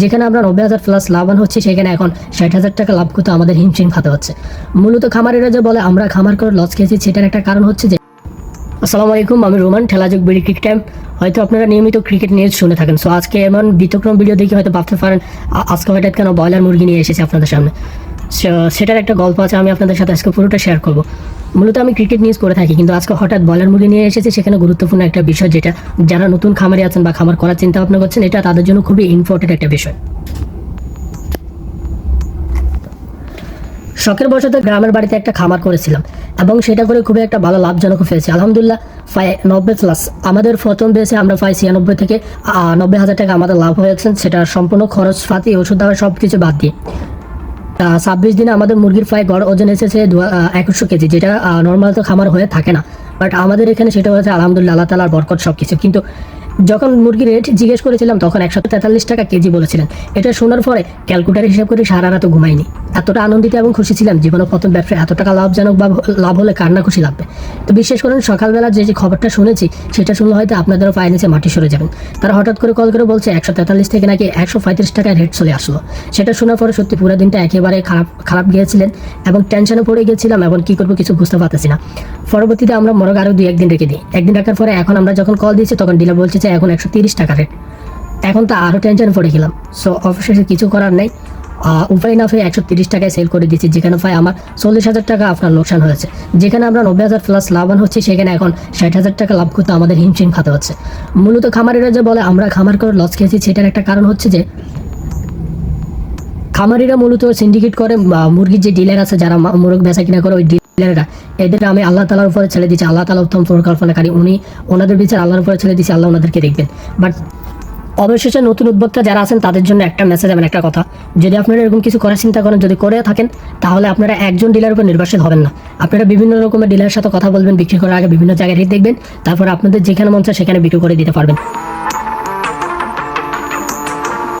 যেখানে আমরা নব্বই হাজার প্লাস লাভবান হচ্ছে, সেখানে এখন ষাট হাজার টাকা লাভ করতে আমাদের হিমশিম খাতে হচ্ছে। মূলত খামারিরা যে বলে, আমরা খামার করে লস খেয়েছি, সেটার একটা কারণ হচ্ছে যে আসসালামু আলাইকুম, আমি রোমান, ঠেলাযোগ বিডি ক্রিকেট টাইম হয়তো আপনারা নিয়মিত ক্রিকেট নিউজ শুনে থাকেন। সো আজকে এমন ব্যতিক্রম ভিডিও দেখে হয়তো ভাবতে পারেন আজকে হঠাৎ কেন ব্রয়লার মুরগি নিয়ে এসেছে আপনাদের সামনে? সেটার একটা গল্প আছে, আমি আপনাদের সাথে আজকে পুরোটা শেয়ার করব। মূলত আমি ক্রিকেট নিউজ করে থাকি, কিন্তু আজকে হঠাৎ বলার মুরগি নিয়ে এসেছি, সেখানে গুরুত্বপূর্ণ একটা বিষয় যেটা যারা নতুন খামারে আছেন বা খামার করার চিন্তা ভাবনা করছেন, এটা তাদের জন্য খুবই ইম্পর্টেন্ট একটা বিষয়। শখের বশতে গ্রামের বাড়িতে একটা খামার করেছিলাম এবং সেটা করে খুবই একটা ভালো লাভজনক হয়েছে। আলহামদুলিল্লাহ, প্রায় নব্বই প্লাস আমাদের প্রথম বেসে আমরা প্রায় ছিয়ানব্বই থেকে নব্বই হাজার টাকা আমাদের লাভ হয়েছে, সেটা সম্পূর্ণ খরচ, পাতি, ওষুধ দাওয়া সব কিছু বাদ দিয়ে। ছাব্বিশ দিনে আমাদের মুরগির প্রায় গড় ওজন এসেছে একুশশো কেজি, যেটা নর্মাল তো খামার হয়ে থাকে না। বাট আমাদের এখানে সেটা হয়েছে আলহামদুলিল্লাহ, আল্লাহ তালার বরকত সব কিছু কিন্তু যখন মুরগির রেট জিজ্ঞেস করেছিলাম, তখন একশো তেতাল্লিশ টাকা কেজি বলেছিলেন। এটা শোনার পরে ক্যালকুলেটার হিসাব করে সারা রাত ঘুমাইনি। এতটা আনন্দিত এবং খুশি ছিলাম, জীবনে প্রথম ব্যবসায় এত টাকা লাভজনক বা লাভ হলে কার না খুশি লাগবে? তো বিশেষ করেন সকালবেলা যে যে খবরটা শুনেছি, সেটা শুনলে হয়তো আপনাদেরও পায়ে নিচে মাটি সরে যাবেন। তারা হঠাৎ করে কল করে বলছে, একশো তেতাল্লিশ থেকে নাকি একশো পঁয়ত্রিশ টাকায় রেট চলে আসলো। সেটা শোনার পরে সত্যি পুরো দিনটা একেবারে খারাপ খারাপ গিয়েছিলেন এবং টেনশনে পড়ে গিয়েছিলাম এবং কী করব কিছু বুঝতে পারতেছি না। পরবর্তীতে আমরা মরগ আরও দুই একদিন রেখে দিই। একদিন রাখার পরে এখন আমরা যখন কল দিয়েছি, তখন ডিলার বলছে যে এখন একশো তিরিশ টাকা রেট এখন তো আরও টেনশন পড়ে গেলাম। সো অবশেষে কিছু করার নেই। উপায় না পেয়ে একশো তিরিশ টাকায় সেল করে দিচ্ছি যেখানে প্রায় আমার চল্লিশ হাজার টাকা আপনার লোকসান হয়েছে। যেখানে আমরা নব্বই হাজার প্লাস লাভবান হচ্ছে, সেখানে এখন ষাট হাজার টাকা লাভ করতে আমাদের হিমশিম খাতে হচ্ছে। মূলত খামারিরা যে বলে, আমরা খামার করে লস খেয়েছি, সেটার একটা কারণ হচ্ছে যে খামারিরা মূলত সিন্ডিকেট করে মুরগির যে ডিলার আছে, যারা মুরগ বেচা কিনা করে, ওই ডিলাররা এদের আমি আল্লাহ তালার উপরে ছেড়ে দিচ্ছি আল্লাহ তালা উত্তম পরিকল্পনাকারী। উনি ওনাদের বিচার আল্লাহর উপরে ছেড়ে দিচ্ছি আল্লাহ ওনাদেরকে দেখবেন। বাট অবশেষে নতুন উদ্যোক্তা যারা আছেন, তাদের জন্য একটা মেসেজ এবং একটা কথা। যদি আপনারা এরকম কিছু করার চিন্তা করেন, যদি করে থাকেন, তাহলে আপনারা একজন ডিলার উপর নির্ভরশীল হবেন না। আপনারা বিভিন্ন রকমের ডিলারের সাথে কথা বলবেন, বিক্রি করার আগে বিভিন্ন জায়গায় রেট দেখবেন, তারপর আপনাদের যেখানে মন চায়, সেখানে বিক্রি করে দিতে পারবেন।